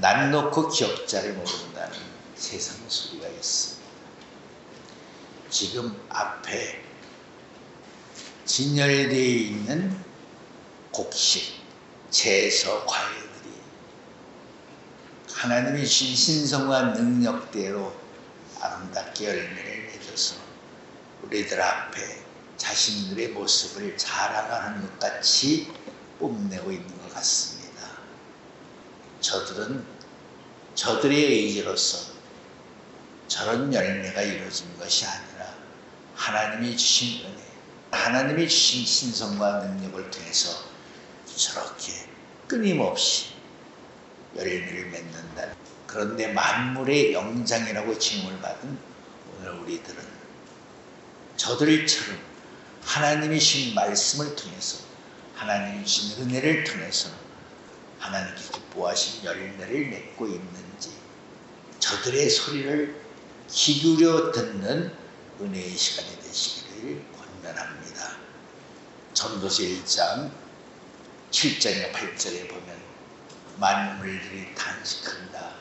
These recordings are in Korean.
난 놓고 기억자를 모른다는 세상 소리가 있습니다. 지금 앞에 진열되어 있는 곡식, 채소, 과일들이 하나님이 주신 신성과 능력대로 아름답게 열매를 맺어서 우리들 앞에 자신들의 모습을 자랑하는 것 같이 뽐내고 있는 것 같습니다. 저들은 저들의 의지로서 저런 열매가 이루어진 것이 아니라 하나님이 주신 은혜, 하나님이 주신 신성과 능력을 통해서 저렇게 끊임없이 열매를 맺는다. 그런데 만물의 영장이라고 칭을 받은 오늘 우리들은 저들처럼 하나님이 주신 말씀을 통해서 하나님이 주신 은혜를 통해서 하나님께 기뻐하신 열매를 맺고 있는지 저들의 소리를 기울여 듣는 은혜의 시간이 되시기를 권면합니다. 전도서 1장 7절과 8절에 보면 만물들이 탄식한다.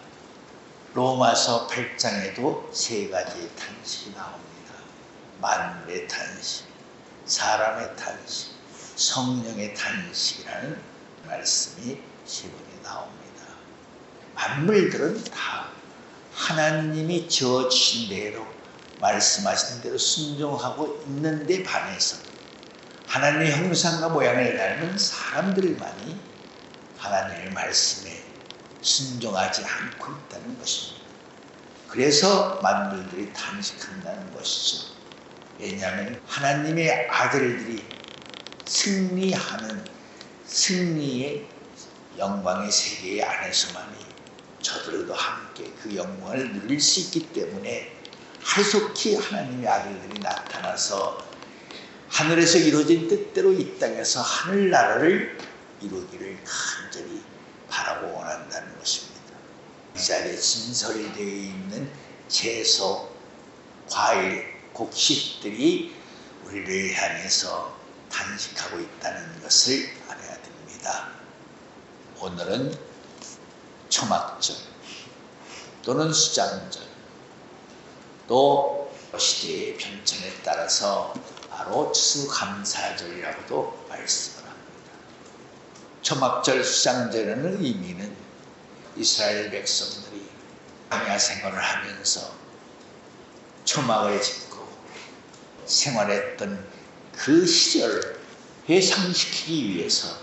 로마서 8장에도 세 가지의 탄식이 나옵니다. 만물의 탄식, 사람의 탄식, 성령의 탄식이라는 말씀이 시본에 나옵니다. 만물들은 다 하나님이 지어주신 대로 말씀하신 대로 순종하고 있는 데 반해서 하나님의 형상과 모양을 닮은 사람들만이 하나님의 말씀에 순종하지 않고 있다는 것입니다. 그래서 만물들이 탄식한다는 것이죠. 왜냐하면 하나님의 아들들이 승리하는 승리의 영광의 세계 안에서만이 저들도 함께 그 영광을 누릴 수 있기 때문에 하속히 하나님의 아들들이 나타나서 하늘에서 이루어진 뜻대로 이 땅에서 하늘나라를 이루기를 간절히 바라고 원한다는 것입니다. 이 자리에 진설이 되어 있는 채소, 과일, 곡식들이 우리를 향해서 단식하고 있다는 것을. 오늘은 초막절 또는 수장절 또 시대의 변천에 따라서 바로 추수감사절이라고도 말씀을 합니다. 초막절 수장절에는 의미는 이스라엘 백성들이 광야 생활을 하면서 초막을 짓고 생활했던 그 시절을 회상시키기 위해서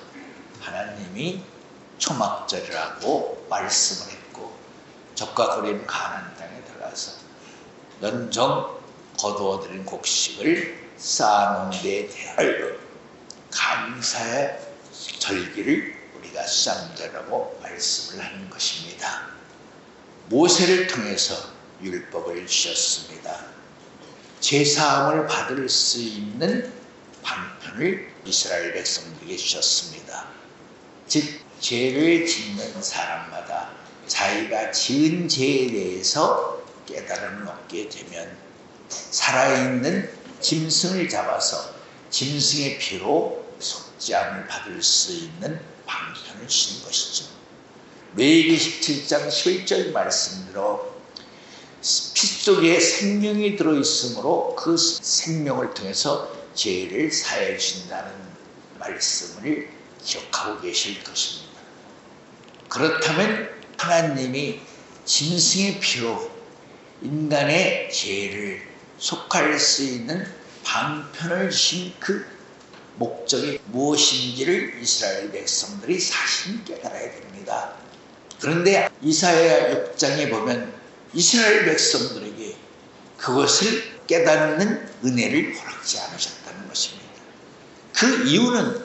하나님이 초막절이라고 말씀을 했고 적과 고린 가난 땅에 들어가서 연정 거두어들인 곡식을 쌓아놓은 데 대하여 감사의 절기를 우리가 수장절이라고 말씀을 하는 것입니다. 모세를 통해서 율법을 주셨습니다. 제사함을 받을 수 있는 방편을 이스라엘 백성들에게 주셨습니다. 즉 죄를 짓는 사람마다 자기가 지은 죄에 대해서 깨달음을 얻게 되면 살아있는 짐승을 잡아서 짐승의 피로 속죄함을 받을 수 있는 방편을 주신 것이죠. 레위기 17장 11절 말씀대로 피 속에 생명이 들어있으므로 그 생명을 통해서 죄를 사해 주신다는 말씀을 기억하고 계실 것입니다. 그렇다면 하나님이 짐승의 피로 인간의 죄를 속할 수 있는 방편을 주신 그 목적이 무엇인지를 이스라엘 백성들이 사실 깨달아야 됩니다. 그런데 이사야 6장에 보면 이스라엘 백성들에게 그것을 깨닫는 은혜를 허락지 않으셨다는 것입니다. 그 이유는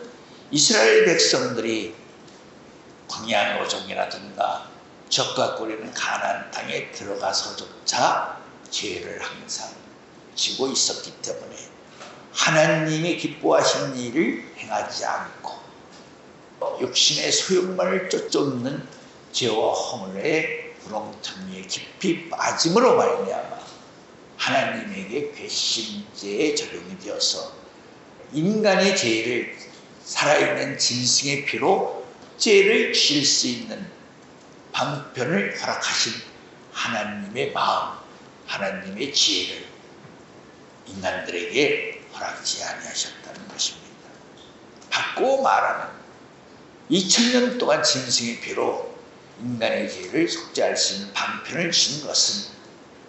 이스라엘 백성들이 광야 노정이라든가 적과 꼬리는 가난 땅에 들어가서조차 죄를 항상 지고 있었기 때문에 하나님이 기뻐하신 일을 행하지 않고 육신의 소욕만을 쫓쫓는 죄와 허물의 구렁텅이에 깊이 빠짐으로 말미암아 하나님에게 괘씸죄에 적용이 되어서 인간의 죄를 살아있는 짐승의 피로 죄를 질 수 있는 방편을 허락하신 하나님의 마음, 하나님의 지혜를 인간들에게 허락지 아니하셨다는 것입니다. 바꾸어 말하면 2000년 동안 짐승의 피로 인간의 죄를 속죄할 수 있는 방편을 준 것은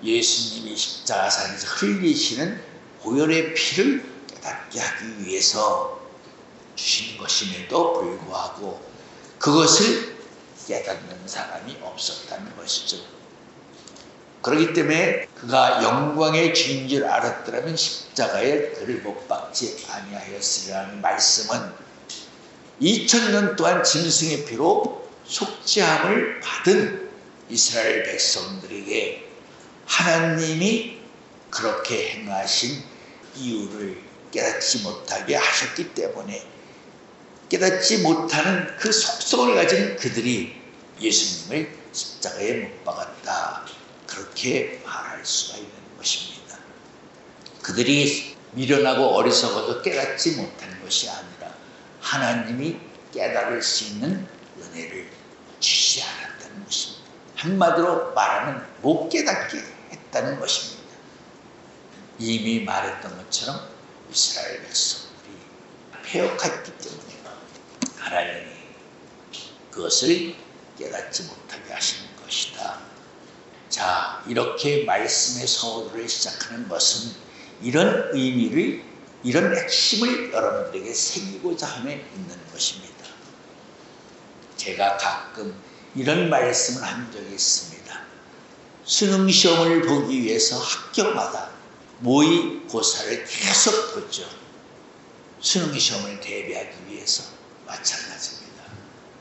예수님이 십자가상에서 흘리시는 보혈의 피를 깨닫게 하기 위해서 주신 것임에도 불구하고 그것을 깨닫는 사람이 없었다는 것이죠. 그렇기 때문에 그가 영광의 주인 줄 알았더라면 십자가에 그를 못 박지 아니하였으리라는 말씀은 2000년 동안 짐승의 피로 속죄함을 받은 이스라엘 백성들에게 하나님이 그렇게 행하신 이유를 깨닫지 못하게 하셨기 때문에 깨닫지 못하는 그 속성을 가진 그들이 예수님을 십자가에 못 박았다. 그렇게 말할 수가 있는 것입니다. 그들이 미련하고 어리석어도 깨닫지 못한 것이 아니라 하나님이 깨달을 수 있는 은혜를 주시지 않았다는 것입니다. 한마디로 말하면 못 깨닫게 했다는 것입니다. 이미 말했던 것처럼 이스라엘 백성들이 폐역했기 때문에 하나님이 그것을 깨닫지 못하게 하시는 것이다. 자, 이렇게 말씀의 서두를 시작하는 것은 이런 의미를, 이런 핵심을 여러분들에게 새기고자 함에 있는 것입니다. 제가 가끔 이런 말씀을 한 적이 있습니다. 수능 시험을 보기 위해서 학교마다 모의고사를 계속 보죠. 수능 시험을 대비하기 위해서 마찬가지입니다.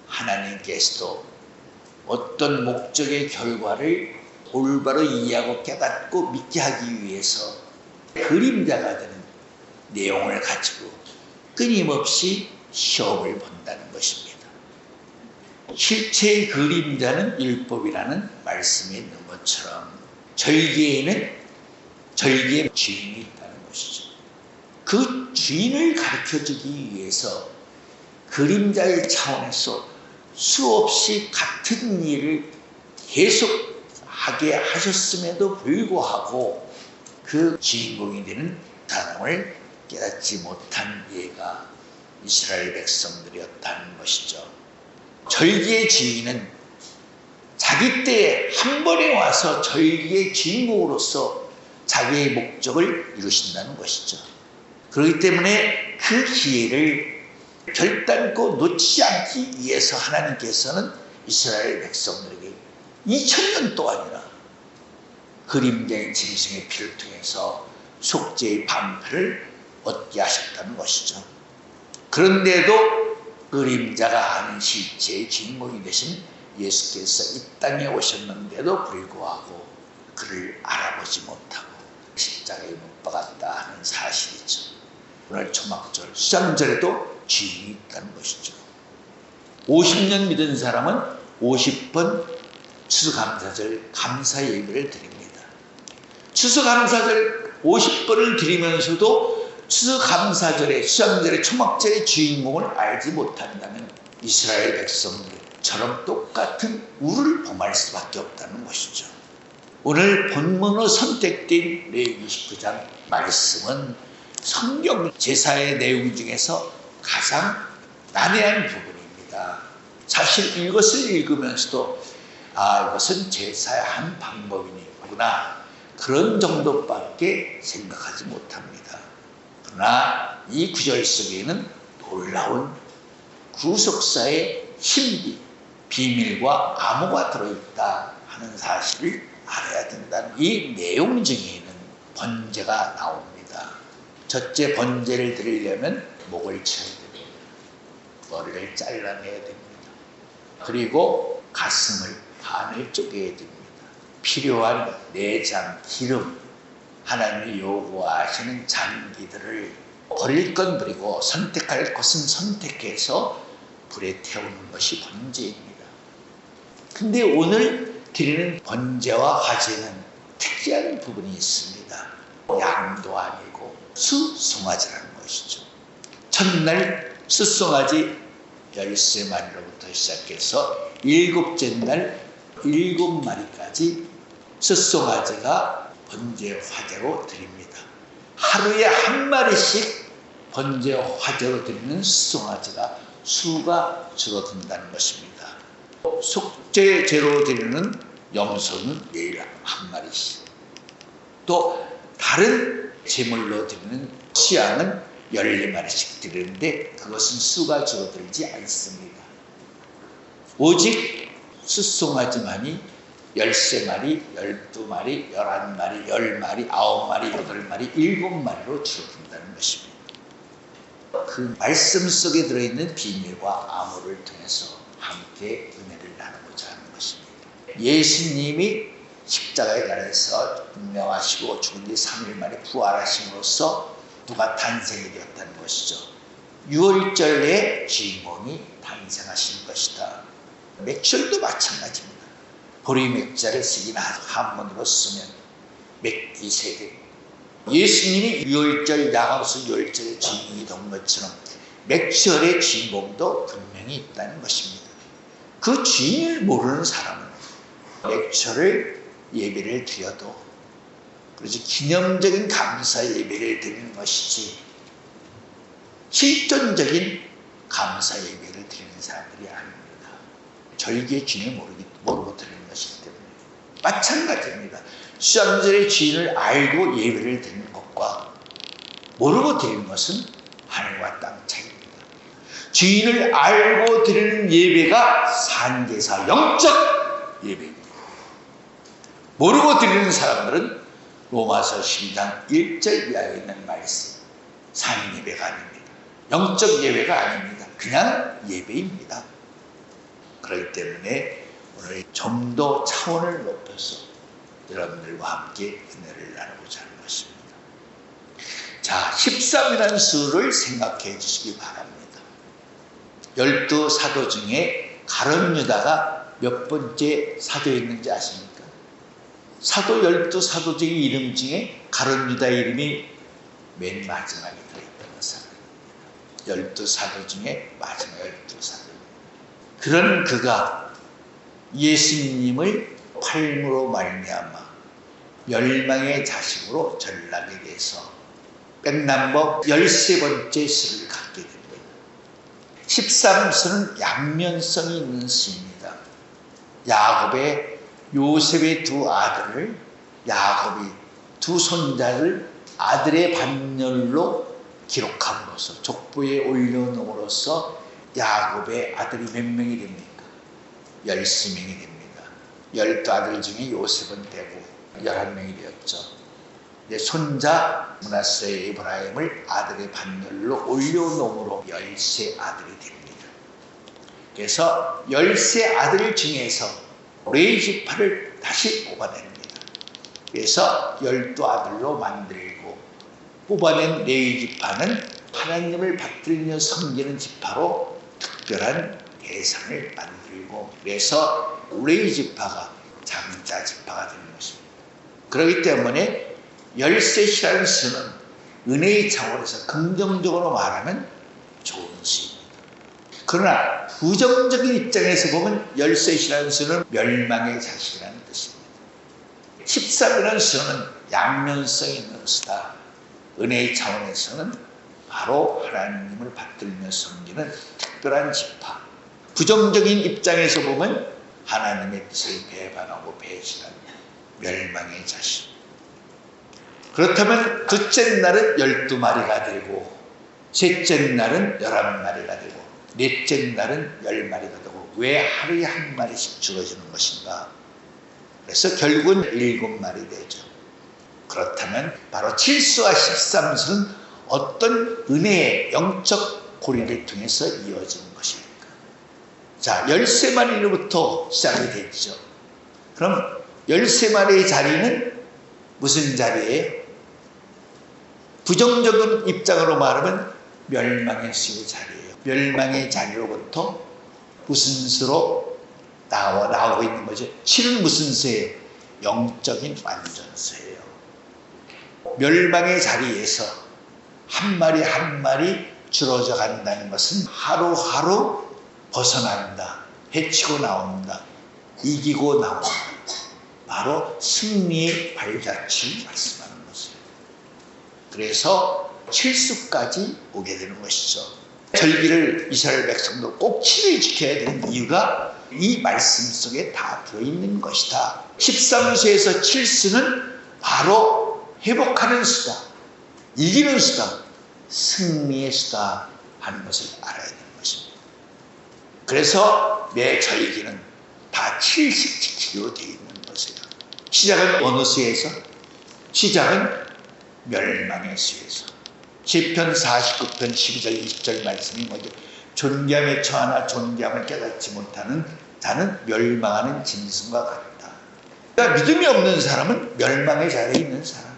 하나님께서도 어떤 목적의 결과를 올바로 이해하고 깨닫고 믿게 하기 위해서 그림자가 되는 내용을 가지고 끊임없이 시험을 본다는 것입니다. 실체의 그림자는 율법이라는 말씀이 있는 것처럼 절기에는 절기의 주인이 있다는 것이죠. 그 주인을 가르쳐 주기 위해서 그림자의 차원에서 수없이 같은 일을 계속 하게 하셨음에도 불구하고 그 주인공이 되는 사람을 깨닫지 못한 예가 이스라엘 백성들이었다는 것이죠. 절기의 주인은 자기 때에 한 번에 와서 절기의 주인공으로서 자기의 목적을 이루신다는 것이죠. 그렇기 때문에 그 기회를 결단코 놓치지 않기 위해서 하나님께서는 이스라엘 백성들에게 2000년 동안이나 그림자인 짐승의 피를 통해서 속죄의 방패를 얻게 하셨다는 것이죠. 그런데도 그림자가 아는 실체의 주인공이 되신 예수께서 이 땅에 오셨는데도 불구하고 그를 알아보지 못하고 십자가에 못 박았다 하는 사실이죠. 오늘 초막절, 수장절에도 주인이 있다는 것이죠. 50년 믿은 사람은 50번 추수감사절 감사 예배를 드립니다. 추수감사절 50번을 드리면서도 추수감사절의 수장절의 초막절의 주인공을 알지 못한다면 이스라엘 백성들처럼 똑같은 우를 범할 수밖에 없다는 것이죠. 오늘 본문으로 선택된 레위기 19장 말씀은 성경 제사의 내용 중에서 가장 난해한 부분입니다. 사실 이것을 읽으면서도 아 이것은 제사의 한 방법이구나 그런 정도밖에 생각하지 못합니다. 그러나 이 구절 속에는 놀라운 구속사의 신비, 비밀과 암호가 들어있다 하는 사실을 알아야 된다는 이 내용 중에는 번제가 나옵니다. 첫째 번제를 드리려면 목을 쳐야 됩니다. 머리를 잘라내야 됩니다. 그리고 가슴을 반을 쪼개야 됩니다. 필요한 내장, 기름, 하나님이 요구하시는 장기들을 버릴 건 버리고 선택할 것은 선택해서 불에 태우는 것이 번제입니다. 근데 오늘 드리는 번제와 화제는 특이한 부분이 있습니다. 양도 아니고 수송아지라는 것이죠. 첫날 수송아지 열세 마리로부터 시작해서 일곱째 날 일곱 마리까지 숫송아지가 번제 화제로 드립니다. 하루에 한 마리씩 번제 화제로 드리는 숫송아지가 수가 줄어든다는 것입니다. 속죄제로 드리는 염소는 매일 한 마리씩 또 다른 제물로 드리는 취향은 14마리씩 드리는데 그것은 수가 줄어들지 않습니다. 오직 숫송아지만이 13마리, 12마리, 11마리, 10마리, 9마리, 8마리, 7마리로 줄어든다는 것입니다. 그 말씀 속에 들어있는 비밀과 암호를 통해서 함께 은혜를 나누고자 하는 것입니다. 예수님이 십자가에 달려서 분명하시고 죽은 뒤 3일 만에 부활하심으로써 누가 탄생이 되었다는 것이죠. 6월절의 주인공이 탄생하신 것이다. 맥절도 마찬가지입니다. 보리 맥자를 쓰기나 한문으로 쓰면 맥기 세대. 예수님이 6월절 야고보서 6월절의 주인공이 된 것처럼 맥절의 주인공도 분명히 있다는 것입니다. 그 주인을 모르는 사람은 맥절을 예배를 드려도 그렇지 기념적인 감사 예배를 드리는 것이지 실존적인 감사 예배를 드리는 사람들이 아닙니다. 절기의 주인을 모르기, 모르고 드리는 것이기 때문에 마찬가지입니다. 수장절의 주인을 알고 예배를 드리는 것과 모르고 드리는 것은 하늘과 땅 차이입니다. 주인을 알고 드리는 예배가 산제사 영적 예배입니다. 모르고 드리는 사람들은 로마서 12장 1절 이하에 있는 말씀 산 예배가 아닙니다. 영적 예배가 아닙니다. 그냥 예배입니다. 그렇기 때문에 오늘 좀 더 차원을 높여서 여러분들과 함께 은혜를 나누고자 하는 것입니다. 자, 13이라는 수를 생각해 주시기 바랍니다. 열두 사도 중에 가론 유다가 몇 번째 사도였는지 아십니까? 사도 열두 사도 중의 이름 중에 가론 유다 이름이 맨 마지막에 들어있던 사람입니다. 열두 사도 중에 마지막 열두 사도. 그런 그가 예수님을 팔므로 말미암아 멸망의 자식으로 전락에 대해서 백남법 열세 번째 수를 갖게 됩니다. 13수는 양면성이 있는 수입니다. 야곱의 요셉의 두 아들을 야곱이 두 손자를 아들의 반열로 기록함으로써 족보에 올려놓음으로써 야곱의 아들이 몇 명이 됩니까? 열명이 됩니다. 열두 아들 중에 요셉은 되고 열한 명이 되었죠. 손자 문하스의 이브라임을 아들의 반열로 올려놓음으로 열세 아들이 됩니다. 그래서 열세 아들 중에서 레이지파를 다시 뽑아냅니다. 그래서 열두 아들로 만들고 뽑아낸 레이지파는 하나님을 받들며 섬기는 지파로 특별한 대상을 만들고 그래서 레이지파가 장자 지파가 되는 것입니다. 그렇기 때문에 열셋이라는 수는 은혜의 차원에서 긍정적으로 말하면 좋은 수입니다. 그러나 부정적인 입장에서 보면 열셋이라는 수는 멸망의 자식이라는 뜻입니다. 13이라는 수는 양면성 있는 수다. 은혜의 차원에서는 바로 하나님을 받들며 섬기는 특별한 지파. 부정적인 입장에서 보면 하나님의 뜻을 배반하고 배신하는 멸망의 자식. 그렇다면 둘째 날은 12마리가 되고 셋째 날은 11마리가 되고 넷째 날은 10마리가 되고 왜 하루에 한 마리씩 줄어지는 것인가? 그래서 결국은 7마리 되죠. 그렇다면 바로 7수와 13수는 어떤 은혜의 영적 고리를 통해서 이어지는 것입니까? 자, 13마리로부터 시작이 됐죠. 그럼 13마리의 자리는 무슨 자리예요? 부정적인 입장으로 말하면 멸망의 수의 자리예요. 멸망의 자리로부터 무슨 수로 나와 나오고 있는 거죠. 7은 무슨 수예요? 영적인 완전수예요. 멸망의 자리에서 한 마리 한 마리 줄어져 간다는 것은 하루하루 벗어난다. 해치고 나온다. 이기고 나오는 바로 승리의 발자취를 말씀하는 것이에요. 그래서 칠수까지 오게 되는 것이죠. 절기를 이스라엘 백성도 꼭 7일 지켜야 되는 이유가 이 말씀 속에 다 들어있는 것이다. 13수에서 7수는 바로 회복하는 수다. 이기는 수다. 승리의 수다 하는 것을 알아야 되는 것입니다. 그래서 매 절기는 다 7씩 지키기로 되어 있는 것이에요. 시작은 어느 수에서? 시작은 멸망의 수에서. 시편 49편 12절 20절 말씀이 뭐죠? 존경에 처하나 존경을 깨닫지 못하는 자는 멸망하는 짐승과 같다. 그러니까 믿음이 없는 사람은 멸망의 자리에 있는 사람이에요.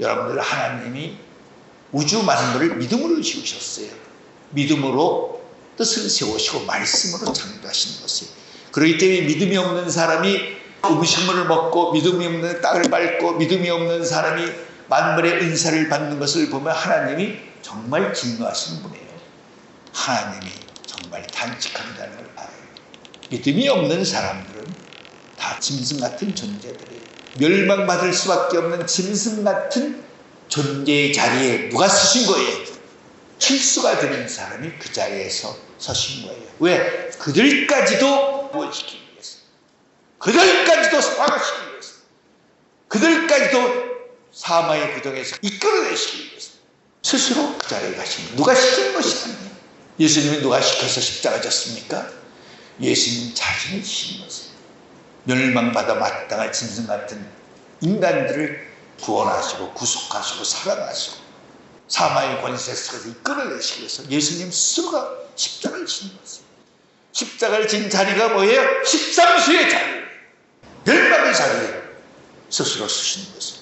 여러분들 하나님이 우주 만물을 믿음으로 지으셨어요. 믿음으로 뜻을 세우시고 말씀으로 창조하신 것이에요. 그렇기 때문에 믿음이 없는 사람이 음식물을 먹고 믿음이 없는 땅을 밟고 믿음이 없는 사람이 만물의 은사를 받는 것을 보면 하나님이 정말 진노하시는 분이에요. 하나님이 정말 단칙한다는 걸 알아요. 믿음이 없는 사람들은 다 짐승 같은 존재들이에요. 멸망받을 수밖에 없는 짐승 같은 존재의 자리에 누가 서신 거예요? 실수가 되는 사람이 그 자리에서 서신 거예요. 왜? 그들까지도 구원시키기 위해서. 그들까지도 사과시키기 위해서. 그들까지도 사마의 구덩에서 이끌어내시기 위해서. 스스로 그 자리에 가신 누가 시킨 것이 아니에요. 예수님이 누가 시켜서 십자가 졌습니까? 예수님 자신이 지신 것이에요. 멸망받아 마땅할 짐승 같은 인간들을 구원하시고 구속하시고 사랑하시고 사마의 권세 속에서 이끌어내시기 위해서 예수님 스스로가 십자가를 지는 것이에요. 십자가를 진 자리가 뭐예요? 십상수의 자리. 멸망의 자리에 스스로 쓰시는 것이에요.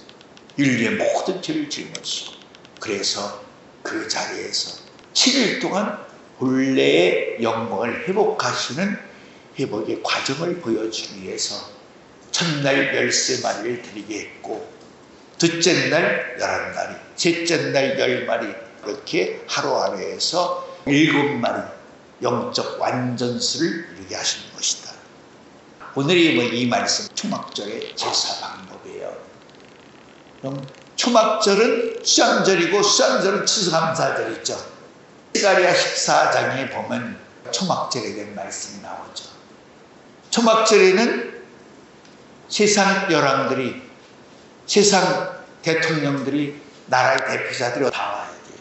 인류의 모든 죄를 짊어지시고 그래서 그 자리에서 7일 동안 본래의 영광을 회복하시는 회복의 과정을 보여주기 위해서 첫날 열세 마리를 드리게 했고 둘째 날 열한 마리, 셋째 날 열 마리 이렇게 하루하루에서 일곱 마리 영적 완전수를 이루게 하시는 것이다. 오늘이 뭐이 말씀 초막절의 제사 방법이에요. 그럼 초막절은 수양절이고 수양절은 추수감사절 이죠. 시가리아 14장에 보면 초막절에 대한 말씀이 나오죠. 초막절에는 세상 열왕들이 세상 대통령들이 나라의 대표자들이 다 와야 돼요.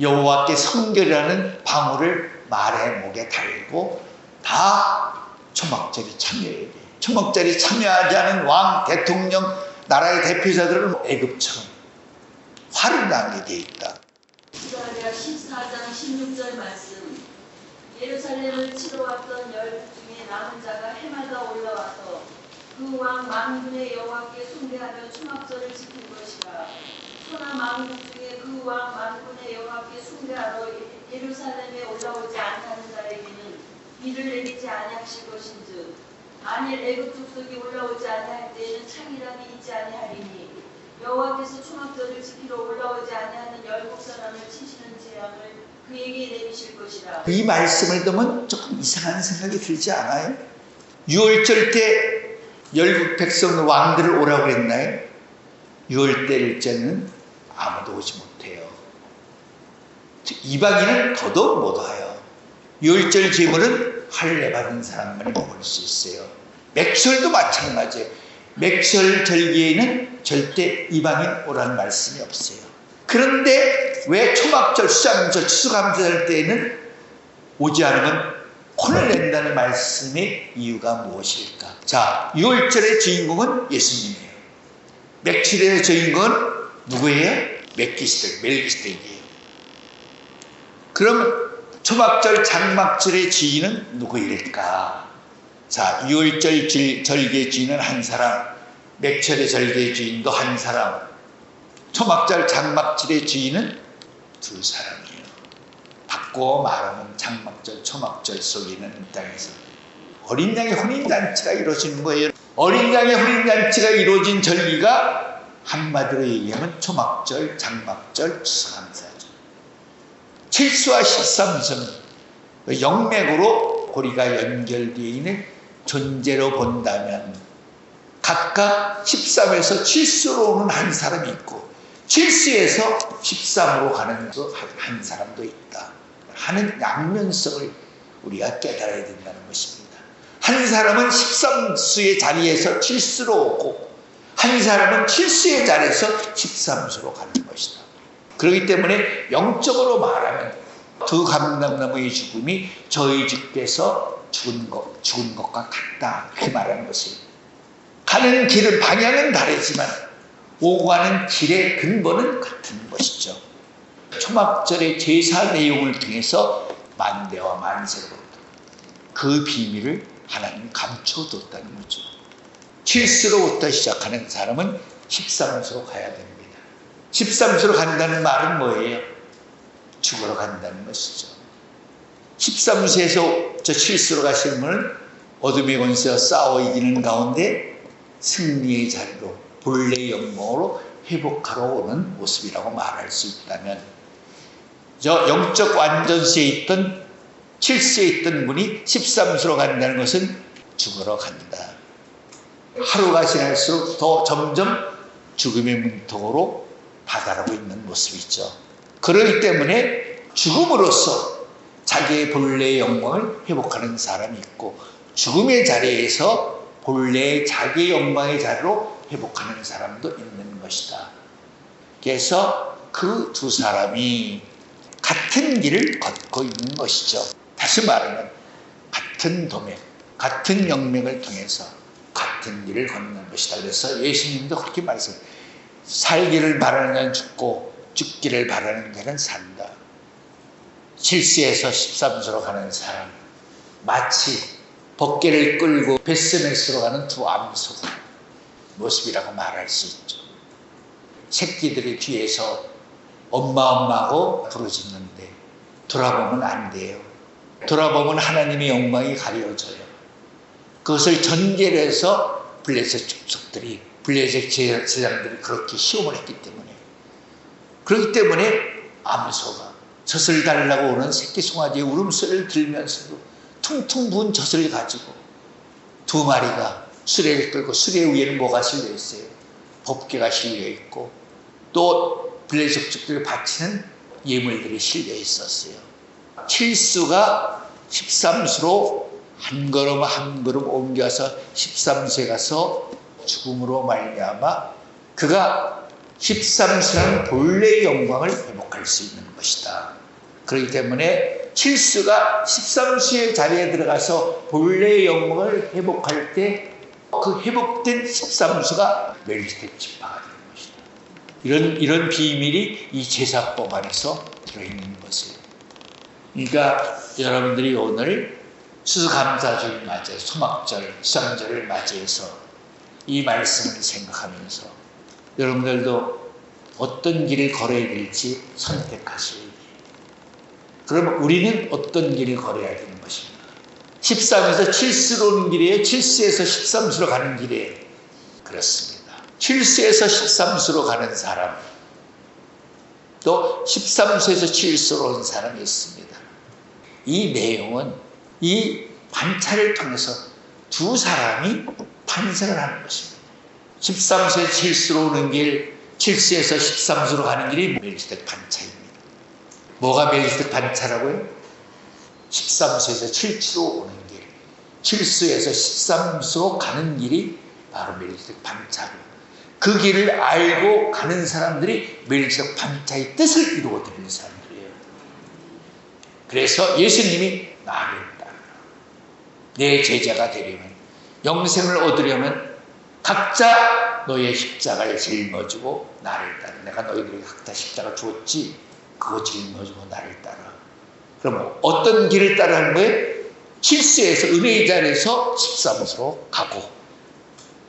여호와께 성결이라는 방울을 말의 목에 달고 다 초막절에 참여해야 돼요. 초막절에 참여하지 않은 왕, 대통령, 나라의 대표자들은 애급처럼 화를 나게 돼 있다. 이사야 14장 16절 말씀 예루살렘을 치러 왔던 열두 중에 남은 자가 해마다 올라와서 그 왕 만군의 여호와께 숭배하며 초막절을 지킨 것이라 소나 만국 중에 그 왕 만군의 여호와께 숭배하러 예- 예루살렘에 올라오지 않다는 자에게는 비를 내리지 아니하실 것인즉 만일 애굽 족속이 올라오지 아니할 때에는 창이람이 있지 아니하리니 여호와께서 초막절을 지키러 올라오지 아니하는 열국 사람을 치시는 재앙을 그에게 내리실 것이라. 이 말씀을 듣면 조금 이상한 생각이 들지 않아요? 6월절 때 열국 백성 왕들을 오라고 했나요? 6월절째는 아무도 오지 못해요. 이방인은 더더욱 못 와요. 6월절 제물은 할례 받은 사람만이 먹을 수 있어요. 맥설도 마찬가지예요. 맥설 절기에는 절대 이방인 오라는 말씀이 없어요. 그런데 왜 초막절, 수장절, 추수감사절 때에는 오지 않으면 혼을 낸다는 말씀의 이유가 무엇일까? 자, 6월절의 주인공은 예수님이에요. 맥칠의 주인공은 누구예요? 멜기스덱, 멜기스덱이에요. 그럼 초막절, 장막절의 주인은 누구일까? 자, 6월절 절기의 주인은 한 사람, 맥철의 절기의 주인도 한 사람, 초막절, 장막절의 주인은 두 사람이에요. 바꿔 말하면 장막절, 초막절 속에는 이 땅에서 어린 양의 혼인잔치가 이루어지는 거예요. 어린 양의 혼인잔치가 이루어진 절기가 한마디로 얘기하면 초막절, 장막절, 추수감사 절. 칠수와 십삼선 영맥으로 고리가 연결되어 있는 존재로 본다면 각각 13에서 7수로 오는 한 사람이 있고 7수에서 13으로 가는 또한 사람도 있다 하는 양면성을 우리가 깨달아야 된다는 것입니다. 한 사람은 13수의 자리에서 7수로 오고 한 사람은 7수의 자리에서 13수로 가는 것이다. 그렇기 때문에 영적으로 말하면 두 감람나무의 죽음이 저희 주께서 죽은 것, 죽은 것과 같다. 이렇게 말하는 것이에요. 가는 길은 방향은 다르지만 오고 가는 길의 근본은 같은 것이죠. 초막절의 제사 내용을 통해서 만대와 만세로부터 그 비밀을 하나님 감춰뒀다는 거죠. 7수로부터 시작하는 사람은 13수로 가야 됩니다. 13수로 간다는 말은 뭐예요? 죽으러 간다는 것이죠. 13세에서 저 7수로 가시는 분은 어둠의 권세와 싸워 이기는 가운데 승리의 자리로 본래의 영광으로 회복하러 오는 모습이라고 말할 수 있다면 저 영적 완전세에 있던 7세에 있던 분이 13수로 간다는 것은 죽으러 간다. 하루가 지날수록 더 점점 죽음의 문턱으로 다가가고 있는 모습이죠. 그러기 때문에 죽음으로써 자기의 본래의 영광을 회복하는 사람이 있고 죽음의 자리에서 본래의 자기의 영광의 자리로 회복하는 사람도 있는 것이다. 그래서 그 두 사람이 같은 길을 걷고 있는 것이죠. 다시 말하면 같은 도맥, 같은 영맥을 통해서 같은 길을 걷는 것이다. 그래서 예수님도 그렇게 말씀해요. 살기를 바라는 자는 죽고 죽기를 바라는 자는 산다. 7세에서 13세로 가는 사람 마치 벗개를 끌고 베스메스로 가는 두 암소 모습이라고 말할 수 있죠. 새끼들이 뒤에서 엄마 엄마고 부르짖는데 돌아보면 안 돼요. 돌아보면 하나님의 영광이 가려져요. 그것을 전개해서 블레셋 족속들이 블레셋 제장들이 그렇게 시험을 했기 때문에 그렇기 때문에 암소가 젖을 달라고 오는 새끼 송아지의 울음소리를 들으면서도 퉁퉁 부은 젖을 가지고 두 마리가 수레를 끌고 수레 위에는 뭐가 실려 있어요? 법계가 실려 있고 또 블레족족들을 바치는 예물들이 실려 있었어요. 칠수가 13수로 한 걸음 한 걸음 옮겨서 13수에 가서 죽음으로 말미암아 그가 13수라는 본래의 영광을 회복할 수 있는 것이다. 그렇기 때문에 7수가 13수의 자리에 들어가서 본래의 영광을 회복할 때 그 회복된 13수가 멜기스덱 지파가 되는 것이다. 이런 이런 비밀이 이 제사법 안에서 들어있는 것이에요. 그러니까 여러분들이 오늘 수수감사절 맞이해 소막절, 수상절을 맞이해서 이 말씀을 생각하면서 여러분들도 어떤 길을 걸어야 될지 선택하시기 그럼 우리는 어떤 길을 걸어야 되는 것입니까? 13에서 7수로 오는 길이에요? 7수에서 13수로 가는 길이에요? 그렇습니다. 7수에서 13수로 가는 사람 또 13수에서 7수로 온 사람이 있습니다. 이 내용은 이 반차를 통해서 두 사람이 탄생을 하는 것입니다. 13세에서 7수로 오는 길, 7세에서 13수로 가는 길이 멜기스덱 반차입니다. 뭐가 멜기스덱 반차라고요? 13세에서 7수로 오는 길, 7수에서 13수로 가는 길이 바로 멜기스덱 반차고 그 길을 알고 가는 사람들이 멜기스덱 반차의 뜻을 이루어드리는 사람들이에요. 그래서 예수님이 나를 따르라. 내 제자가 되려면 영생을 얻으려면 각자 너의 십자가를 짊어지고 나를 따라. 내가 너희들에게 각자 십자가 주었지. 그거 짊어지고 나를 따라. 그럼 어떤 길을 따라 하는 거예요? 7세에서 은혜의 자리에서 13세로 가고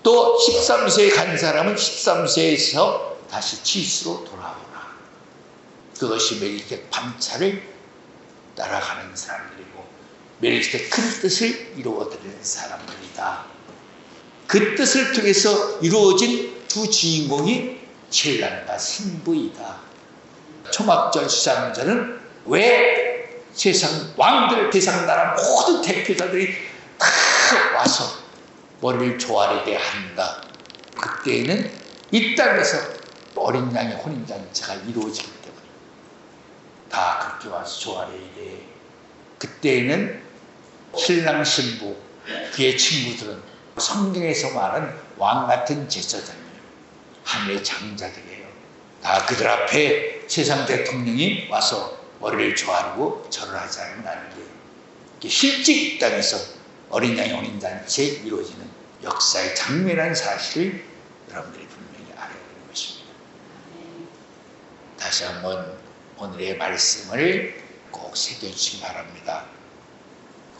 또 13세에 간 사람은 13세에서 다시 7수로 돌아오라. 그것이 멜기스덱 반차를 따라가는 사람들이 고 멜기스덱 큰 뜻을 이루어드리는 사람들이다. 그 뜻을 통해서 이루어진 두 주인공이 신랑과 신부이다. 초막절 수상절은 왜 세상 왕들 대상 나라 모든 대표자들이 다 와서 머리를 조아리게 한다. 그때에는 이 땅에서 어린 양의 혼인잔치가 이루어지기 때문에 다 그렇게 와서 돼. 그때에는 신랑 신부 그의 친구들은 성경에서 말하는 왕 같은 제사장이에요. 하늘의 장자들이에요. 다 그들 앞에 세상 대통령이 와서 머리를 조아리고 절을 돼요. 이게 실제 이 땅에서 어린 양의 혼인잔치에 이루어지는 역사의 장면이라는 사실을 여러분들이 분명히 알아야 되는 것입니다. 다시 한번 오늘의 말씀을 꼭 새겨주시기 바랍니다.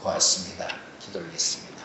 고맙습니다. 기도드리겠습니다.